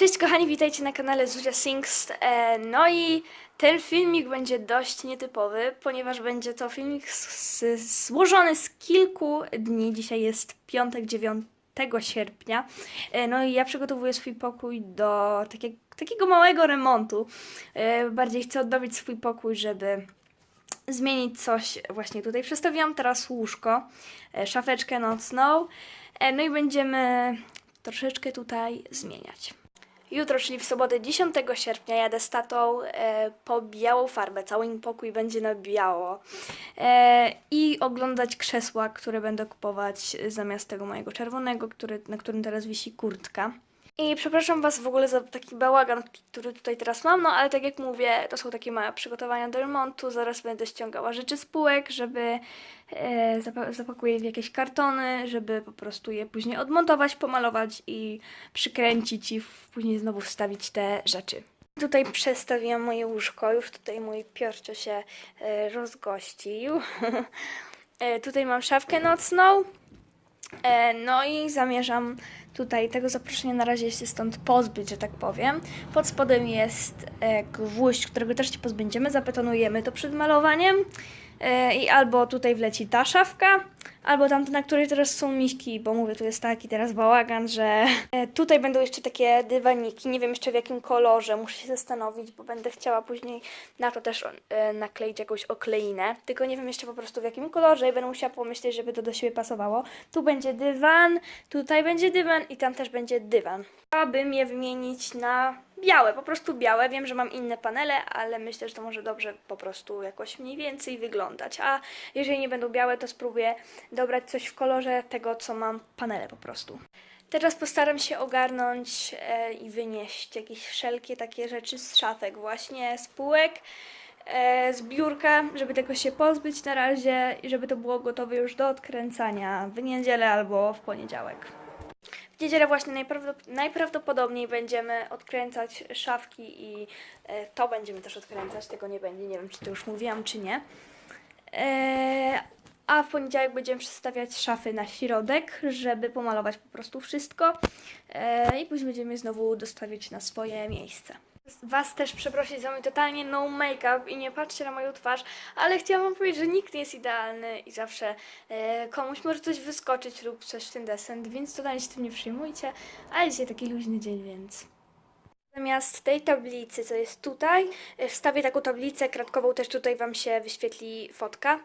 Cześć kochani, witajcie na kanale Zuzia Sings. E, no i ten filmik będzie dość nietypowy, ponieważ będzie to filmik złożony z kilku dni. Dzisiaj jest piątek 9 sierpnia. E, no i ja przygotowuję swój pokój do takiego, takiego małego remontu. E, bardziej chcę odnowić swój pokój, żeby zmienić coś właśnie tutaj. Przestawiłam teraz łóżko, szafeczkę nocną, no i będziemy troszeczkę tutaj zmieniać. Jutro, czyli w sobotę 10 sierpnia, jadę z tatą e, po białą farbę. Cały im pokój będzie na biało. E, I oglądać krzesła, które będę kupować zamiast tego mojego czerwonego, który, na którym teraz wisi kurtka. I przepraszam Was w ogóle za taki bałagan, który tutaj teraz mam, no ale tak jak mówię, to są takie małe przygotowania do remontu. Zaraz będę ściągała rzeczy z półek, żeby e, zapa- zapakuję w jakieś kartony, żeby po prostu je później odmontować, pomalować i przykręcić i później znowu wstawić te rzeczy. Tutaj przestawiłam moje łóżko, już tutaj mój piorcio się e, rozgościł. e, tutaj mam szafkę nocną. E, No i zamierzam tutaj tego zaproszenia na razie się stąd pozbyć, że tak powiem. Pod spodem jest e, gwóźdź, którego też się pozbędziemy, zabetonujemy to przed malowaniem. E, I albo tutaj wleci ta szafka, albo tamta, na której teraz są miśki, bo mówię, tu jest taki teraz bałagan, że e, tutaj będą jeszcze takie dywaniki, nie wiem jeszcze w jakim kolorze, muszę się zastanowić, bo będę chciała później na to też e, nakleić jakąś okleinę, tylko nie wiem jeszcze po prostu w jakim kolorze i będę musiała pomyśleć, żeby to do siebie pasowało. Tu będzie dywan, tutaj będzie dywan i tam też będzie dywan. Chciałabym je wymienić na białe, po prostu białe. Wiem, że mam inne panele, ale myślę, że to może dobrze po prostu jakoś mniej więcej wyglądać. A jeżeli nie będą białe, to spróbuję dobrać coś w kolorze tego, co mam panele po prostu. Teraz postaram się ogarnąć e, i wynieść jakieś wszelkie takie rzeczy z szafek, właśnie z półek, e, z biurka, żeby tego się pozbyć na razie i żeby to było gotowe już do odkręcania w niedzielę albo w poniedziałek. W niedzielę właśnie najprawdop- najprawdopodobniej będziemy odkręcać szafki i e, to będziemy też odkręcać, tego nie będzie, nie wiem czy to już mówiłam czy nie. E, a w poniedziałek będziemy przestawiać szafy na środek, żeby pomalować po prostu wszystko e, i później będziemy znowu dostawiać na swoje miejsce. Was też przeprosić za mój totalnie no make-up i nie patrzcie na moją twarz, ale chciałam wam powiedzieć, że nikt nie jest idealny i zawsze e, komuś może coś wyskoczyć lub coś w ten desent, więc totalnie się tym nie przejmujcie, ale dzisiaj taki luźny dzień, więc... Zamiast tej tablicy, co jest tutaj, e, wstawię taką tablicę kratkową, też tutaj Wam się wyświetli fotka.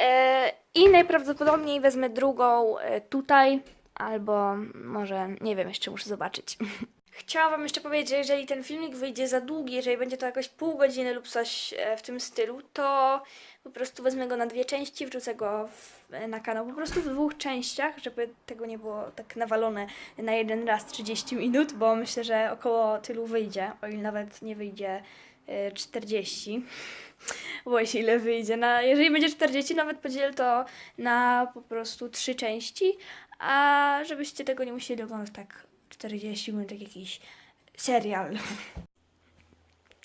E, I najprawdopodobniej wezmę drugą e, tutaj, albo może, nie wiem, jeszcze muszę zobaczyć. Chciałam Wam jeszcze powiedzieć, że jeżeli ten filmik wyjdzie za długi, jeżeli będzie to jakoś pół godziny lub coś e, w tym stylu, to po prostu wezmę go na dwie części, wrzucę go w, e, na kanał po prostu w dwóch częściach, żeby tego nie było tak nawalone na jeden raz 30 minut, bo myślę, że około tylu wyjdzie, o ile nawet nie wyjdzie e, 40. Boję się ile wyjdzie. Na, jeżeli będzie 40, nawet podzielę to na po prostu trzy części, a żebyście tego nie musieli oglądać tak 40 minut, jak jakiś serial.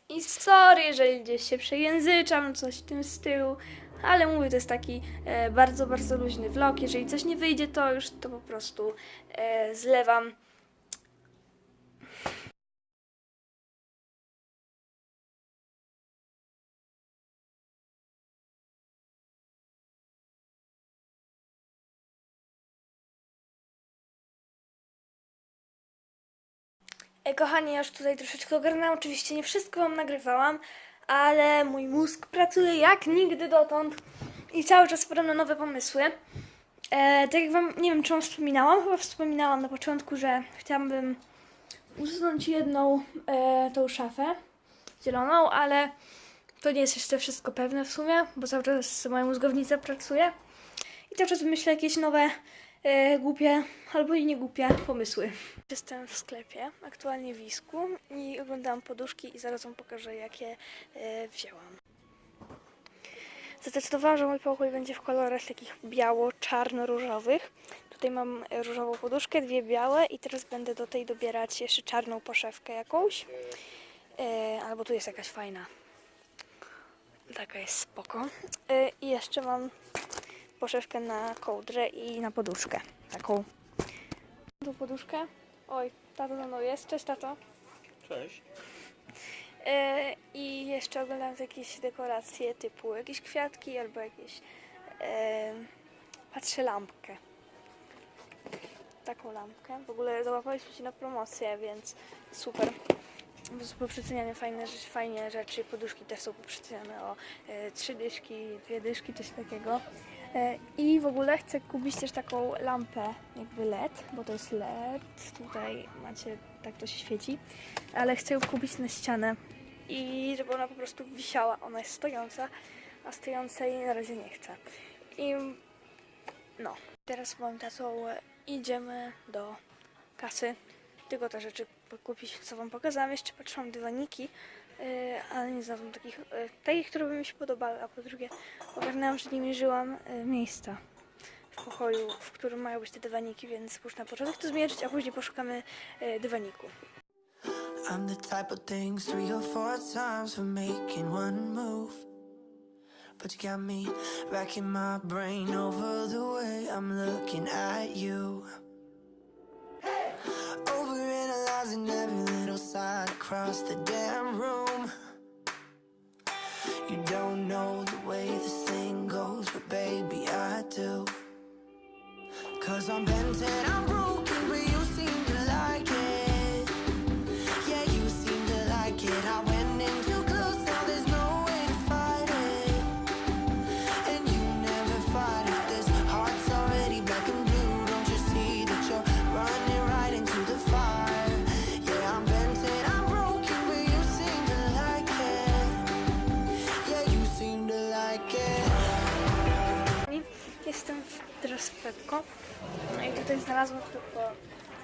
I sorry, jeżeli gdzieś się przejęzyczam, coś w tym stylu, ale mówię, to jest taki e, bardzo, bardzo luźny vlog. Jeżeli coś nie wyjdzie, to już to po prostu e, zlewam. Kochani, ja już tutaj troszeczkę ogarnęłam. Oczywiście nie wszystko Wam nagrywałam, ale mój mózg pracuje jak nigdy dotąd i cały czas wpadam na nowe pomysły. E, tak jak Wam, nie wiem czy Wam wspominałam, chyba wspominałam na początku, że chciałabym usunąć jedną e, tą szafę zieloną, ale to nie jest jeszcze wszystko pewne w sumie, bo cały czas moja mózgownica pracuje i cały czas wymyślę jakieś nowe e, głupie albo i nie głupie pomysły. Jestem w sklepie, aktualnie w Wisku i oglądałam poduszki i zaraz wam pokażę jakie e, wzięłam. Zdecydowałam, że mój pokój będzie w kolorach takich biało-czarno-różowych. Tutaj mam różową poduszkę, dwie białe i teraz będę do tej dobierać jeszcze czarną poszewkę jakąś. E, albo tu jest jakaś fajna. Taka jest spoko. E, I jeszcze mam poszewkę na kołdrę i na poduszkę. Taką. Tą poduszkę. Oj, tato za mną jest. Cześć tato. Cześć. E, I jeszcze oglądam jakieś dekoracje typu jakieś kwiatki albo jakieś. E, patrzę lampkę. Taką lampkę. W ogóle załapaliśmy się na promocję, więc super. Są poprzeceniane fajne rzeczy, fajnie rzeczy. Poduszki też są poprzeceniane o e, trzy dyszki, dwie dyszki, coś takiego. E, I w ogóle chcę kupić też taką lampę jakby LED, bo to jest LED. Tutaj macie, tak to się świeci. Ale chcę ją kupić na ścianę i żeby ona po prostu wisiała. Ona jest stojąca, a stojącej na razie nie chcę. I no, teraz z moim tatą e, idziemy do kasy. Tylko te rzeczy kupić, co wam pokazałam. Jeszcze patrzyłam dywaniki, ale nie znalazłam takich, e, takich, które by mi się podobały. A po drugie, ogarnęłam, że nie mierzyłam e, miejsca w pokoju, w którym mają być te dywaniki, więc już na początek to zmierzyć, a później poszukamy e, dywaniku. I'm the type of things three or four times for making one move. But you got me racking my brain over the way I'm looking at you. Overanalyzing every little sign across the damn. You don't know the way this thing goes, but baby, I do. Cause I'm bent and I'm No i tutaj znalazłam tylko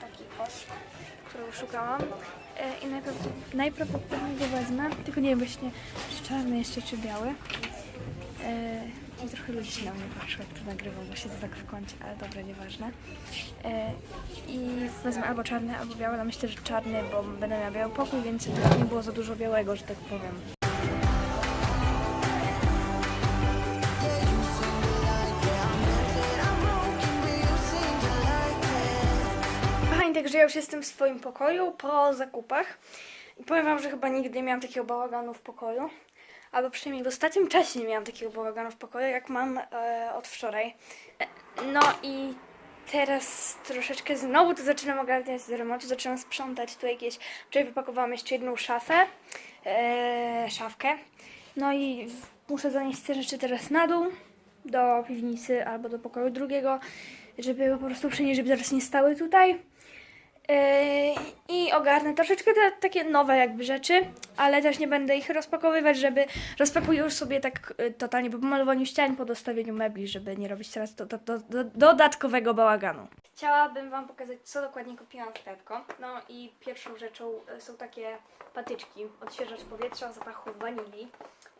taki kosz, którego szukałam e, i najprawdopodobniej, go wezmę, tylko nie wiem właśnie czy czarny jeszcze czy biały. E, I trochę ludzi się na mnie patrzy, jak to nagrywam, bo siedzę tak w kącie, ale dobra, nieważne. E, I wezmę albo czarny, albo biały, no myślę, że czarny, bo będę miała biały pokój, więc nie było za dużo białego, że tak powiem. Także ja już jestem w swoim pokoju po zakupach. I powiem wam, że chyba nigdy nie miałam takiego bałaganu w pokoju. Albo przynajmniej w ostatnim czasie nie miałam takiego bałaganu w pokoju, jak mam e, od wczoraj. E, no i teraz troszeczkę znowu to zaczynam ogarniać z remontu, zaczynam sprzątać tu jakieś... Wczoraj wypakowałam jeszcze jedną szafę, e, szafkę. No i muszę zanieść te rzeczy teraz na dół, do piwnicy albo do pokoju drugiego, żeby po prostu przenieść, żeby teraz nie stały tutaj. Yy, I ogarnę troszeczkę te takie nowe jakby rzeczy, ale też nie będę ich rozpakowywać, żeby rozpakuję już sobie tak y, totalnie po pomalowaniu ścian, po dostawieniu mebli, żeby nie robić teraz do, do, do, do, dodatkowego bałaganu. Chciałabym Wam pokazać, co dokładnie kupiłam w Pepko. No i pierwszą rzeczą y, są takie patyczki, odświeżacz powietrza o zapachu wanilii.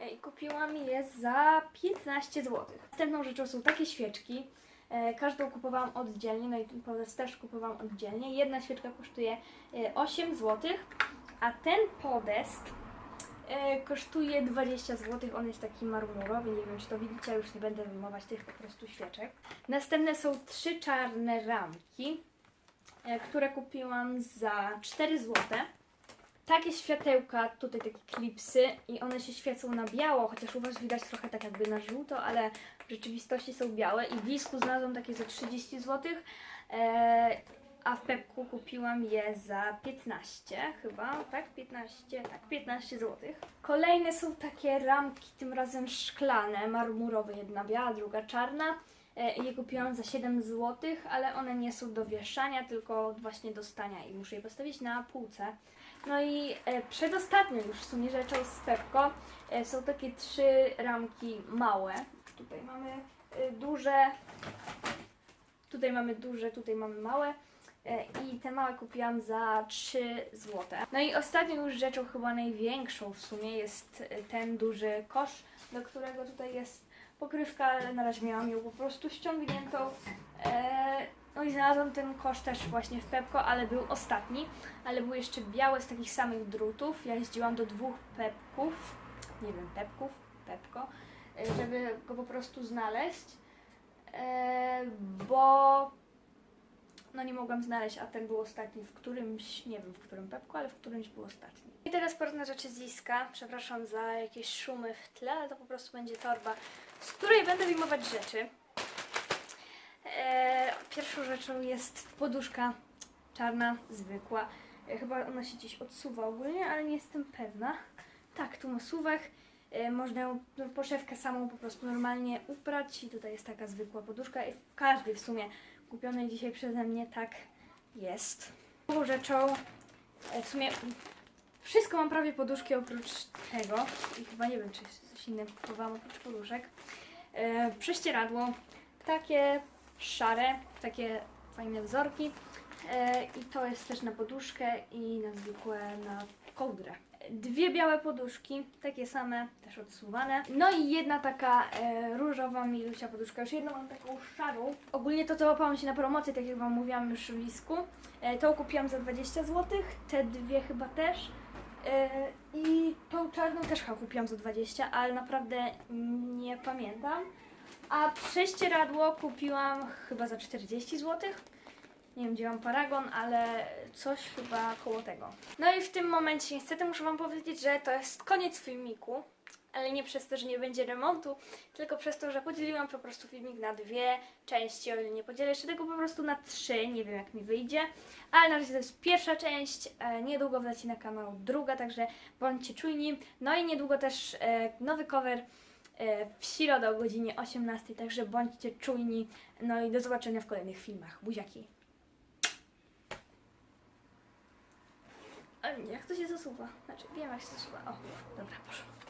Y, I kupiłam je za 15 zł. Następną rzeczą są takie świeczki. E, Każdą kupowałam oddzielnie, no i ten podest też kupowałam oddzielnie. Jedna świeczka kosztuje e, 8 zł, a ten podest e, kosztuje 20 zł. On jest taki marmurowy, nie wiem czy to widzicie, już nie będę wyjmować tych po prostu świeczek. Następne są trzy czarne ramki, e, które kupiłam za 4 zł. Takie światełka, tutaj takie klipsy i one się świecą na biało, chociaż u Was widać trochę tak jakby na żółto, ale w rzeczywistości są białe i w Wisku znalazłam takie za 30 zł, e, a w Pepku kupiłam je za 15 chyba, tak? 15, tak, 15 zł. Kolejne są takie ramki, tym razem szklane, marmurowe, jedna biała, druga czarna. E, je kupiłam za 7 zł, ale one nie są do wieszania, tylko właśnie do stania i muszę je postawić na półce. No i e, przedostatnią już w sumie rzeczą z Pepko e, są takie trzy ramki małe. Tutaj mamy duże, tutaj mamy duże, tutaj mamy małe. I te małe kupiłam za 3 zł. No i ostatnią już rzeczą, chyba największą w sumie, jest ten duży kosz, do którego tutaj jest pokrywka, ale na razie miałam ją po prostu ściągniętą. E, no i znalazłam ten kosz też właśnie w Pepko, ale był ostatni, ale był jeszcze biały z takich samych drutów. Ja jeździłam do dwóch Pepków, nie wiem, Pepków, Pepko, e, żeby go po prostu znaleźć, e, bo no nie mogłam znaleźć, a ten był ostatni w którymś, nie wiem w którym pepku, ale w którymś był ostatni. I teraz pora na rzeczy z Ziska. Przepraszam za jakieś szumy w tle, ale to po prostu będzie torba, z której będę wyjmować rzeczy. E, pierwszą rzeczą jest poduszka czarna, zwykła. E, chyba ona się gdzieś odsuwa ogólnie, ale nie jestem pewna. Tak, tu ma suwak. E, można ją, no, poszewkę samą po prostu normalnie uprać i tutaj jest taka zwykła poduszka i w każdej w sumie kupionej dzisiaj przeze mnie tak jest. Drugą rzeczą, e, w sumie wszystko mam prawie poduszki oprócz tego i chyba nie wiem, czy coś innego kupowałam oprócz poduszek. E, prześcieradło, takie szare, takie fajne wzorki i to jest też na poduszkę i na zwykłe na kołdrę. Dwie białe poduszki, takie same, też odsuwane. No i jedna taka e, różowa milusia poduszka. Już jedną mam taką szarą. Ogólnie to to łapałam się na promocji, tak jak Wam mówiłam już w lisku. E, tą kupiłam za 20 zł, te dwie chyba też. E, I tą czarną też chyba kupiłam za 20, ale naprawdę nie pamiętam. A prześcieradło kupiłam chyba za 40 zł. Nie wiem, gdzie mam paragon, ale coś chyba koło tego. No i w tym momencie niestety muszę Wam powiedzieć, że to jest koniec filmiku. Ale nie przez to, że nie będzie remontu, tylko przez to, że podzieliłam po prostu filmik na dwie części, o ile nie podzielę jeszcze tego po prostu na trzy, nie wiem jak mi wyjdzie. Ale na razie to jest pierwsza część, e, niedługo wleci na kanał druga, także bądźcie czujni. No i niedługo też e, nowy cover e, w środę o godzinie 18, także bądźcie czujni. No i do zobaczenia w kolejnych filmach. Buziaki. Ale nie, jak to się zasuwa? Znaczy, wiem jak się zasuwa. O, dobra, poszło.